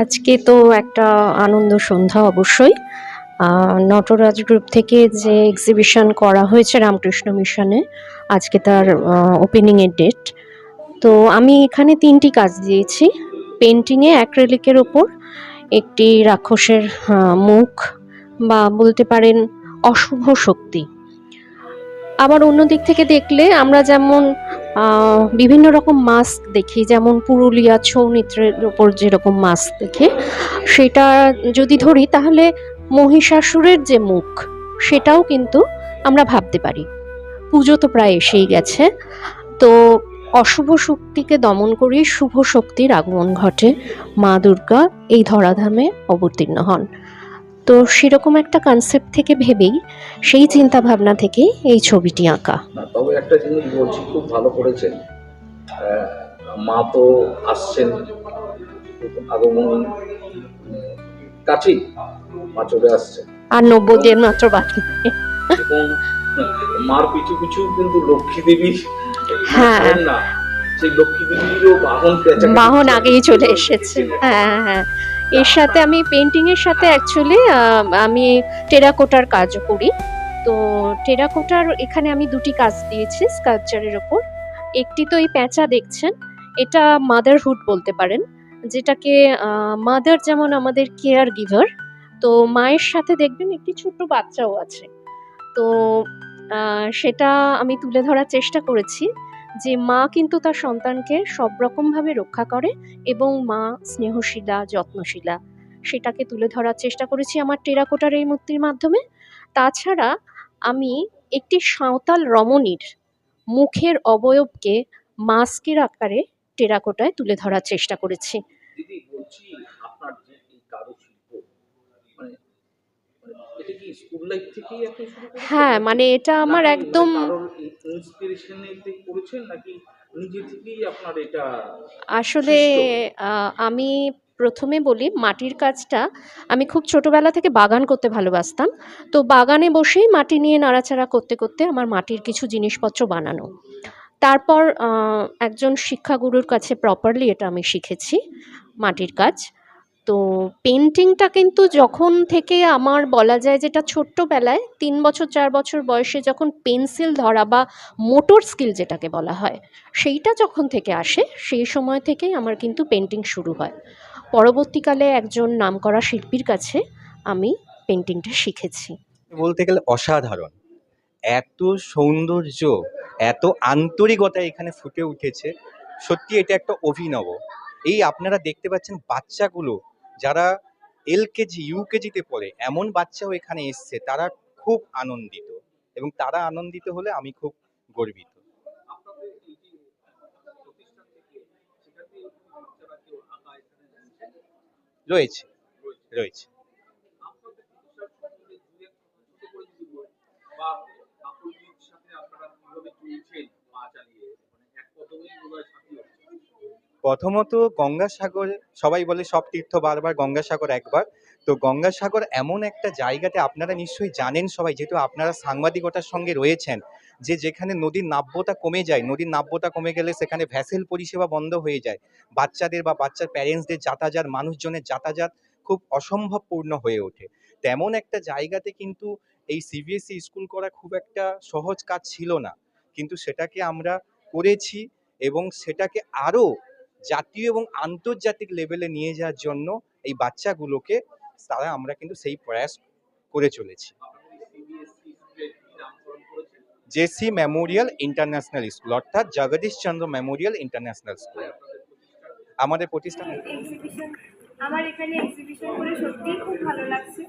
আজকে তো একটা আনন্দ সন্ধ্যা অবশ্যই। নটরাজ গ্রুপ থেকে যে এক্সিবিশন করা হয়েছে রামকৃষ্ণ মিশনে, আজকে তার ওপেনিং এর ডেট তো আমি এখানে তিনটি কাজ দিয়েছি। পেন্টিংয়ে অ্যাক্রেলিকের ওপর, একটি রাক্ষসের মুখ, বা বলতে পারেন অশুভ শক্তি। আবার অন্য দিক থেকে দেখলে আমরা যেমন বিভিন্ন রকম মাস্ক দেখি, যেমন পুরুলিয়া ছৌ নৃত্যের ওপর যেরকম মাস্ক দেখে, সেটা যদি ধরি তাহলে মহিষাসুরের যে মুখ, সেটাও কিন্তু আমরা ভাবতে পারি। পুজো তো প্রায় এসেই গেছে। তো অশুভ শক্তিকে দমন করে শুভ শক্তির আগমন ঘটে। মা দুর্গা এই ধরাধামে অবতীর্ণ হন। তো সেরকম একটা কনসেপ্ট থেকে ভেবেই সেই চিন্তা ভাবনা থেকে এই ছবিটি আঁকা। তবে একটা জিনিস বলছি খুব ভালো করেছেন। মা তো আসছেন আগমনী কাছেই মা চলে আসছে। আর নব্বই দিন মাত্র বাকি। এবং মার পিছু পিছু কিন্তু লক্ষ্মী দেবী হ্যাঁ। সেই লক্ষ্মী দেবীরও বাহন বাহন আগেই চলে এসেছে। হ্যাঁ হ্যাঁ। এর সাথে আমি পেন্টিং এর সাথে অ্যাকচুয়ালি আমি টেরাকোটার কাজও করি। তো টেরাকোটার এখানে আমি দুটি কাজ দিয়েছি স্কাল্পচারের ওপর। একটি তো এই প্যাঁচা দেখছেন, এটা মাদারহুড বলতে পারেন, যেটাকে মাদার যেমন আমাদের কেয়ার গিভার তো মায়ের সাথে দেখবেন একটি ছোট্ট বাচ্চাও আছে। তো সেটা আমি তুলে ধরার চেষ্টা করেছি। যে মা কিন্তু তার সন্তানকে সব রকমভাবে রক্ষা করে এবং মা স্নেহশীলা, যত্নশীলা। সেটাকে তুলে ধরার চেষ্টা করেছি আমার টেরাকোটার এই মূর্তির মাধ্যমে। তাছাড়া আমি একটি সাঁওতাল রমণীর মুখের অবয়বকে মাস্কের আকারে টেরাকোটায় তুলে ধরার চেষ্টা করেছি দিদি বলছি আপনার যে এই কারুশিল্প মানে মানে এটা কি স্কুল লাইফ থেকেই আপনি শুরু করেছেন? হ্যাঁ মানে এটা আমার একদম কারোর করেছেন নাকি নিজে থেকেই আপনার এটা আসলে আমি প্রথমে বলি মাটির কাজটা আমি খুব ছোটবেলা থেকে বাগান করতে ভালোবাসতাম। তো বাগানে বসেই মাটি নিয়ে নাড়াচাড়া করতে করতে আমার মাটির কিছু জিনিসপত্র বানানো। তারপর একজন শিক্ষাগুরুর কাছে প্রপারলি এটা আমি শিখেছি মাটির কাজ। তো পেন্টিংটা কিন্তু যখন থেকে আমার বলা যায় যেটা ছোট্টবেলায়, তিন বছর, চার বছর বয়সে যখন পেন্সিল ধরা বা মোটর স্কিল যেটাকে বলা হয়, সেইটা যখন থেকে আসে, সেই সময় থেকেই আমার কিন্তু পেন্টিং শুরু হয়। পরবর্তীকালে একজন নামকরা শিল্পীর কাছে আমি পেন্টিংটা শিখেছি। বলতে গেলে অসাধারণ। এত সৌন্দর্য, এত আন্তরিকতা এখানে ফুটে উঠেছে। সত্যি এটা একটা অভিনব। এই আপনারা দেখতে পাচ্ছেন বাচ্চাগুলো যারা এলকেজি, ইউকেজিতে পড়ে, এমন বাচ্চাও এখানে এসছে, তারা খুব আনন্দিত। এবং তারা আনন্দিত হলে আমি খুব গর্বিত। রয়েছে। রয়েছে। বা সাথে আপনারা কীভাবে চলছেন মানে এক কদমেই বোধহয় সাথী হচ্ছে প্রথমত গঙ্গাসাগর, সবাই বলে সব তীর্থ বারবার গঙ্গাসাগর একবার। তো গঙ্গাসাগর এমন একটা জায়গাতে আপনারা নিশ্চয়ই জানেন সবাই, যেহেতু আপনারা সাংবাদিকতার সঙ্গে রয়েছেন, যে যেখানে নদীর নাব্যতা কমে যায়, নদীর নাব্যতা কমে গেলে সেখানে ভ্যাসেল পরিষেবা বন্ধ হয়ে যায়। বাচ্চাদের বা বাচ্চার প্যারেন্টসদের যাতায়াত, মানুষজনের যাতায়াত খুব অসম্ভবপূর্ণ হয়ে ওঠে। তেমন একটা জায়গাতে কিন্তু এই সিবিএসসি স্কুল করা খুব একটা সহজ কাজ ছিল না। কিন্তু সেটাকে আমরা করেছি এবং সেটাকে আরও জাতীয় এবং আন্তর্জাতিক লেভেলে নিয়ে যাওয়ার জন্য এই বাচ্চাগুলোকে তারা আমরা কিন্তু সেই প্রয়াস করে চলেছি। জেসি মেমোরিয়াল ইন্টারন্যাশনাল স্কুল অর্থাৎ Jagadish Chandra memorial international school আমাদের প্রতিষ্ঠান আমার এখানে এক্সিবিশন করে সত্যিই খুব ভালো লাগছে।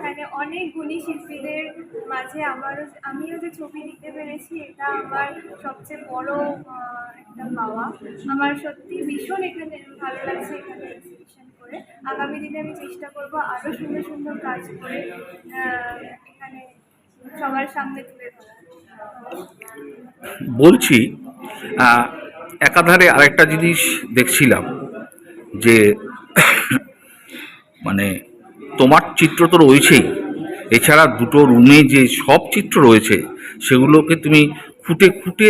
এখানে অনেক গুণী শিল্পীদের মাঝে আমারও আমিও যে ছবি দিতে পেরেছি, এটা আমার সবচেয়ে বড় একটা পাওয়া। আমার সত্যি ভীষণ এখানে ভালো লাগছে এখানে এক্সিবিশন করে। আগামী দিনে আমি চেষ্টা করব আরও সুন্দর সুন্দর কাজ করে এখানে সবার সামনে তুলে বলছি একাধারে আরেকটা জিনিস দেখছিলাম যে মানে তোমার চিত্র তো রয়েছেই এছাড়া দুটো রুমে যে সব চিত্র রয়েছে, সেগুলোকে তুমি খুঁটে খুঁটে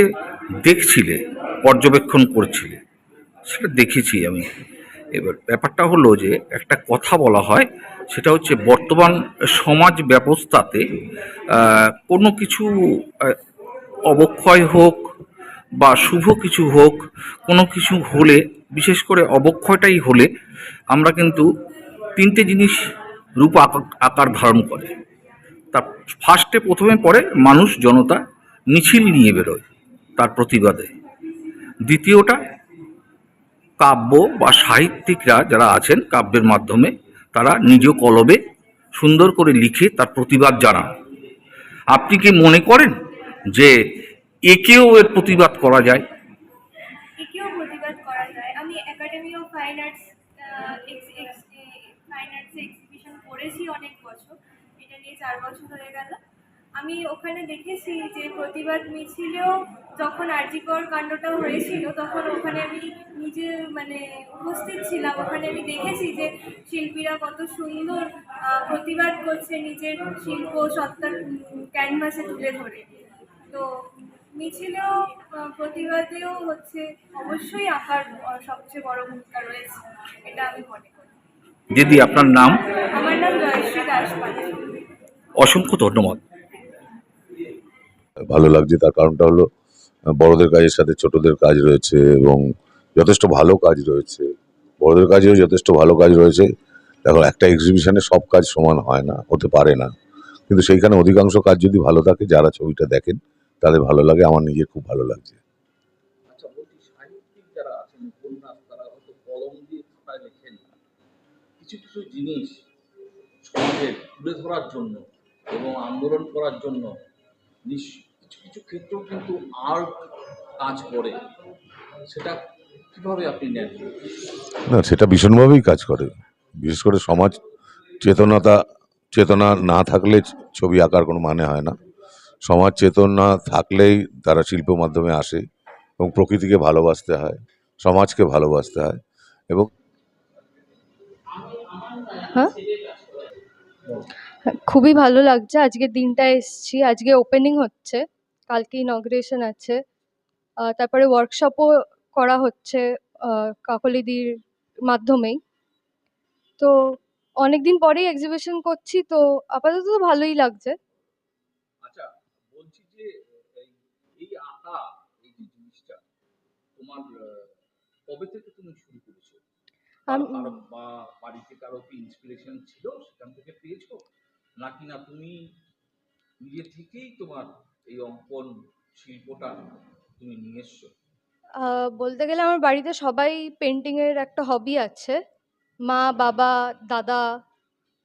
দেখছিলে, পর্যবেক্ষণ করছিলে। সেটা দেখেছি আমি। এবার ব্যাপারটা হলো যে, একটা কথা বলা হয়, সেটা হচ্ছে বর্তমান সমাজ ব্যবস্থাতে কোনো কিছু অবক্ষয় হোক বা শুভ কিছু হোক, কোনো কিছু হলে, বিশেষ করে অবক্ষয়টাই হলে, আমরা কিন্তু তিনটে জিনিস রূপ আকার ধারণ করে। তা ফার্স্টে প্রথমে পরে মানুষ, জনতা মিছিল নিয়ে বেরোয় তার প্রতিবাদে। দ্বিতীয়টা, কাব্য বা সাহিত্যিকরা যারা আছেন কাব্যের মাধ্যমে, তারা নিজ কলবে সুন্দর করে লিখে তার প্রতিবাদ জানান। আপনি কি মনে করেন যে একেও এর প্রতিবাদ করা যায়? একেও প্রতিবাদ করা যায়। আমি একাডেমি অফ ফাইন আর্টস করেছি অনেক বছর। এটা নিয়ে চার বছর হয়ে গেল। আমি ওখানে দেখেছি যে প্রতিবাদ মিছিলেও যখন আরজিকর কাণ্ডটা হয়েছিল, তখন ওখানে আমি নিজে মানে উপস্থিত ছিলাম। ওখানে আমি দেখেছি যে শিল্পীরা কত সুন্দর প্রতিবাদ করছে নিজের শিল্প সত্তার ক্যানভাসে তুলে ধরে। তো মিছিলেও প্রতিবাদেও হচ্ছে অবশ্যই আঁকার সবচেয়ে বড় ভূমিকা রয়েছে, এটা আমি মনে করি। দিদি আপনার নাম? আমার নাম জয়শ্রী দাস অসংখ্য ধন্যবাদ। ভালো লাগছে তার কারণটা হলো বড়দের কাজের সাথে ছোটদের কাজ রয়েছে এবং যথেষ্ট ভালো কাজ রয়েছে। বড়দের কাজেও যথেষ্ট ভালো কাজ রয়েছে। দেখো একটা এক্সিবিশনে সব কাজ সমান হয় না হতে পারে না। কিন্তু সেইখানে অধিকাংশ কাজ যদি ভালো থাকে যারা ছবিটা দেখেন তাদের ভালো লাগে আমার নিজের খুব ভালো লাগছে আচ্ছা বলছি সাহিত্যিক যারা আছেন উপন্যাস তারা হয়তো কলম দিয়ে খাতায় লেখেন কিছু কিছু জিনিস সমাজের তুলে ধরার জন্য এবং আন্দোলন করার জন্য কিছু কিছু ক্ষেত্রেও কিন্তু আর্ট কাজ করে। সেটা কীভাবে আপনি নেন? না, সেটা ভীষণভাবেই কাজ করে। বিশেষ করে সমাজ চেতনাতা, চেতনা না থাকলে ছবি আঁকার কোনো মানে হয় না। সমাজ চেতনা থাকলেই তারা শিল্প মাধ্যমে আসে এবং প্রকৃতিকে ভালোবাসতে হয়, সমাজকে ভালোবাসতে হয় এবং হ্যাঁ? খুবই ভালো লাগছে। আজকে দিনটা এসছি। আজকে ওপেনিং হচ্ছে। কালকে ইনগ্রেশন আছে। তারপরে ওয়ার্কশপও করা হচ্ছে কাকলিদির মাধ্যমেই। তো অনেক দিন পরেই এক্সিবিশন করছি, তো আপাতত তো ভালোই লাগছে। আচ্ছা বা বাড়িতে কারও কি ইন্সপিরেশন ছিল? সেখান থেকে পেয়েছ? নাকি না তুমি নিজে থেকেই তোমার এই অঙ্কন শিল্পটা তুমি নিয়ে এসছো? বলতে গেলে আমার বাড়িতে সবাই পেন্টিংয়ের একটা হবি আছে। মা বাবা দাদা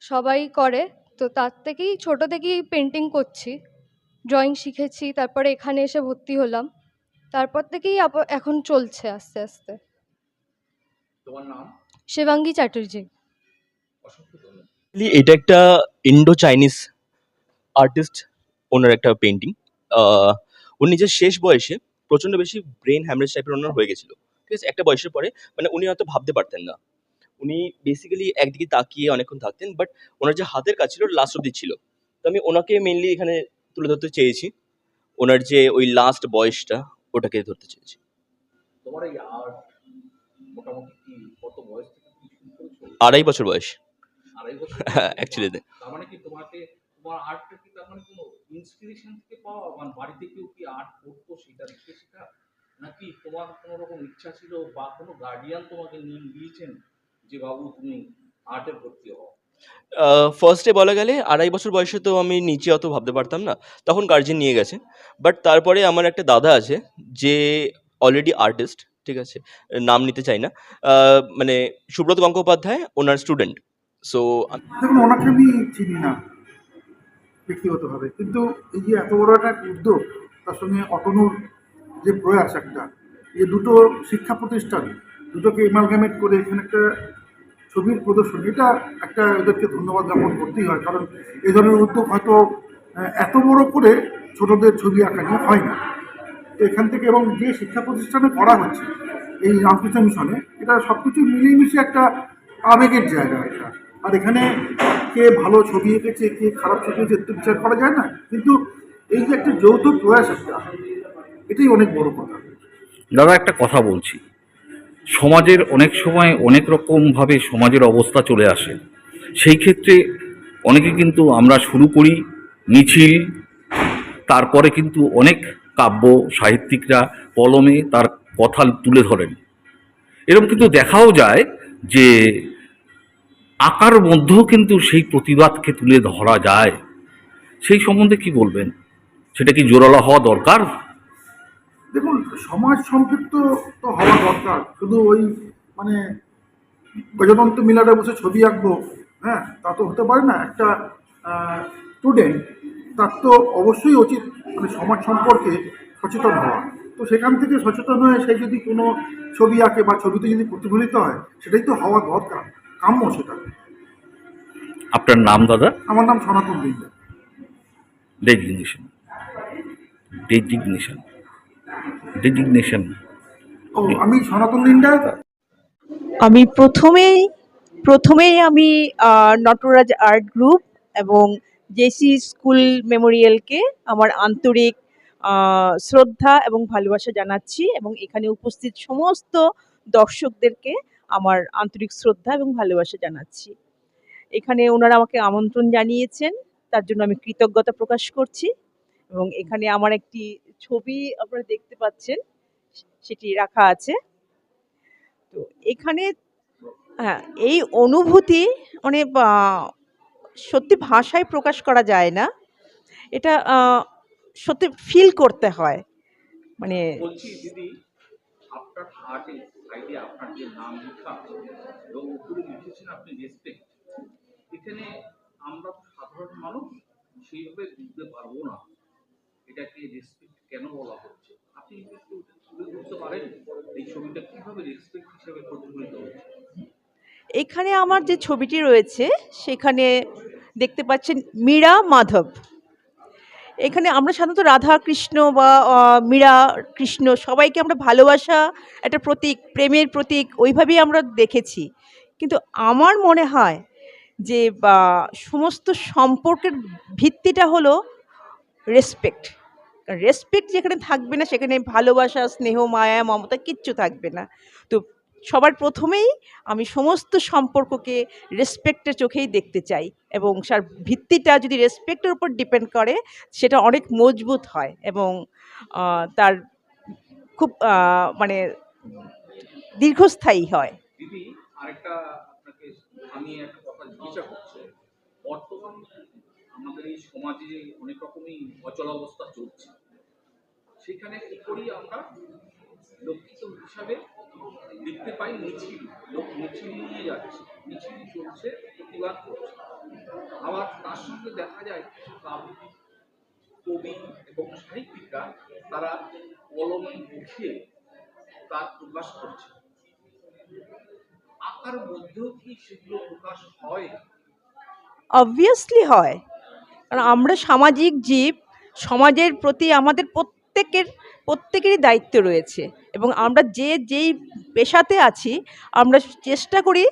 সবাই করে। তো তার থেকেই ছোট থেকেই পেন্টিং করছি। ড্রয়িং শিখেছি তারপরে এখানে এসে ভর্তি হলাম। তারপর থেকেই এখন চলছে আস্তে আস্তে। তোমার নাম? শিবাঙ্গী চ্যাটার্জি। এটা একটা ইন্ডো চাইনিজ আর্টিস্ট ওনার একটা পেন্টিং উনি নিজের শেষ বয়সে প্রচণ্ড বেশি ব্রেন হ্যামরেজ টাইপের ওনার হয়ে গেছিল ঠিক আছে? একটা বয়সের পরে মানে উনি হয়তো ভাবতে পারতেন না। উনি বেসিক্যালি একদিকে তাকিয়ে অনেকক্ষণ থাকতেন বাট ওনার যে হাতের কাজ ছিল লাস্ট অব্দি ছিল। তো আমি ওনাকে মেনলি এখানে তুলে ধরতে চেয়েছি। ওনার যে ওই লাস্ট বয়সটা ওটাকে ধরতে চেয়েছি। তোমার এই আর্ট করতো সেটা দেখে শেখা? নাকি তোমার কোনো রকম ইচ্ছা ছিল বা কোনো গার্ডিয়ান তোমাকে নিয়ে যে বাবু তুমি আর্টে ভর্তি হও ফার্স্টে বলা গেলে আড়াই বছর বয়সে তো আমি নিচে অত ভাবতে পারতাম না। তখন গার্জেন নিয়ে গেছে। বাট তারপরে আমার একটা দাদা আছে যে অলরেডি আর্টিস্ট ঠিক আছে, নাম নিতে চাই না। মানে সুব্রত গঙ্গোপাধ্যায়, ওনার স্টুডেন্ট সো দেখুন, ওনাকে আমি চিনি না ব্যক্তিগতভাবে। কিন্তু এই যে এত বড় একটা উদ্যোগ, তার সঙ্গে অতনুর যে প্রয়াস একটা, এই দুটো শিক্ষা প্রতিষ্ঠান, দুটোকে এমালগামেট করে এখানে একটা ছবির প্রদর্শনী, এটা একটা ওদেরকে ধন্যবাদ জ্ঞাপন করতেই হয়। কারণ এই ধরনের উদ্যোগ হয়তো এত বড় করে ছোটদের ছবি আঁকা নিয়ে হয় না। তো এখান থেকে এবং যে শিক্ষা প্রতিষ্ঠানে করা হচ্ছে, এই রামকৃষ্ণ মিশনে, এটা সব কিছু মিলিয়ে মিশিয়ে একটা আবেগের জায়গা একটা। আর এখানে কে ভালো ছবি এঁকেছে, কে খারাপ ছবি এঁকেছে তো বিচার করা যায় না। কিন্তু এই যে একটা যৌথ প্রয়াস একটা, এটাই অনেক বড় কথা। দাদা, একটা কথা বলছি। সমাজের অনেক সময় অনেক রকমভাবে সমাজের অবস্থা চলে আসে। সেই ক্ষেত্রে অনেকে কিন্তু আমরা শুরু করি মিছিল, তারপরে কিন্তু অনেক কাব্য, সাহিত্যিকরা কলমে তার কথা তুলে ধরেন। এরকম কিন্তু দেখাও যায় যে আঁকার মধ্যেও কিন্তু সেই প্রতিবাদকে তুলে ধরা যায়। সেই সম্বন্ধে কি বলবেন? সেটা কি জোরালো হওয়া দরকার? দেখুন, সমাজ সম্পৃক্ত তো হওয়া দরকার। শুধু ওই মানে গজতন্ত্র মিলারে বসে ছবি আঁকবো হ্যাঁ তা তো হতে পারে না। একটা স্টুডেন্ট তার তো অবশ্যই উচিত মানে সমাজ সম্পর্কে সচেতন হওয়া। তো সেখান থেকে সচেতন হয়ে সে যদি কোনো ছবি আঁকে বা ছবিতে যদি প্রতিফলিত হয় সেটাই তো হওয়া দরকার কাম্য সেটা। আপনার নাম দাদা? আমার নাম Sanatan Dinda designation. Designation. Designation. ও আমি সনাতন দিন্দা আমি প্রথমেই প্রথমেই আমি নটরাজ আর্ট গ্রুপ এবং জেসি স্কুল মেমোরিয়ালকে আমার আন্তরিক শ্রদ্ধা এবং ভালোবাসা জানাচ্ছি এবং এখানে উপস্থিত সমস্ত দর্শকদেরকে আমার আন্তরিক শ্রদ্ধা এবং ভালোবাসা জানাচ্ছি। এখানে ওনারা আমাকে আমন্ত্রণ জানিয়েছেন, তার জন্য আমি কৃতজ্ঞতা প্রকাশ করছি এবং এখানে আমার একটি ছবি আপনারা দেখতে পাচ্ছেন, সেটি রাখা আছে। তো এখানে হ্যাঁ এই অনুভূতি মানে সত্যি ভাষায় প্রকাশ করা যায় না। এটা সত্যি ফিল করতে হয়। মানে এখানে আমরা সাধারণ মানুষ, সেইভাবে বুঝতে পারব না এটাকে রেসপেক্ট কেন বলা হচ্ছে। আপনি তুলে পারেন এই ছবিটা কীভাবে রেসপেক্ট হিসেবে প্রতিফলিত হচ্ছে? এখানে আমার যে ছবিটি রয়েছে, সেখানে দেখতে পাচ্ছেন মীরা মাধব। এখানে আমরা সাধারণত রাধা কৃষ্ণ বা মীরা কৃষ্ণ সবাইকে আমরা ভালোবাসা, একটা প্রতীক, প্রেমের প্রতীক ওইভাবেই আমরা দেখেছি। কিন্তু আমার মনে হয় যে, বা, সমস্ত সম্পর্কের ভিত্তিটা হলো রেসপেক্ট রেসপেক্ট যেখানে থাকবে না, সেখানে ভালোবাসা, স্নেহ, মায়া, মমতা কিচ্ছু থাকবে না। তো সবার প্রথমেই আমি সমস্ত সম্পর্ককে রেসপেক্টের চোখেই দেখতে চাই এবং তার ভিত্তিটা যদি রেসপেক্টের উপর ডিপেন্ড করে, সেটা অনেক মজবুত হয় এবং তার খুব মানে দীর্ঘস্থায়ী হয়। সেখানে কি করি আমরা? লক্ষিত হিসাবে দেখতে পাই মিছিল, লোক মিছিল নিয়ে যাচ্ছে, মিছিল চলছে, প্রতিবাদ করছে। আবার তার সঙ্গে দেখা যায় কবি এবং সাহিত্যিকরা তারা কলমে লিখে তার প্রকাশ করছে। আঁকার মধ্যেও কি সেগুলো প্রকাশ হয়? অবভিয়াসলি হয়। কারণ আমরা সামাজিক জীব, সমাজের প্রতি আমাদের প্রত্যেকের প্রত্যেকেরই দায়িত্ব রয়েছে এবং আমরা যে, যেই পেশাতে আছি, আমরা চেষ্টা করি,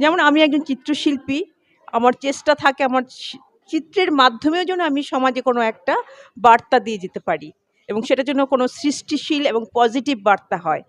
যেমন আমি একজন চিত্রশিল্পী, আমার চেষ্টা থাকে আমার চিত্রের মাধ্যমেও যেন আমি সমাজে কোনো একটা বার্তা দিয়ে যেতে পারি এবং সেটার জন্য কোনো সৃষ্টিশীল এবং পজিটিভ বার্তা হয়।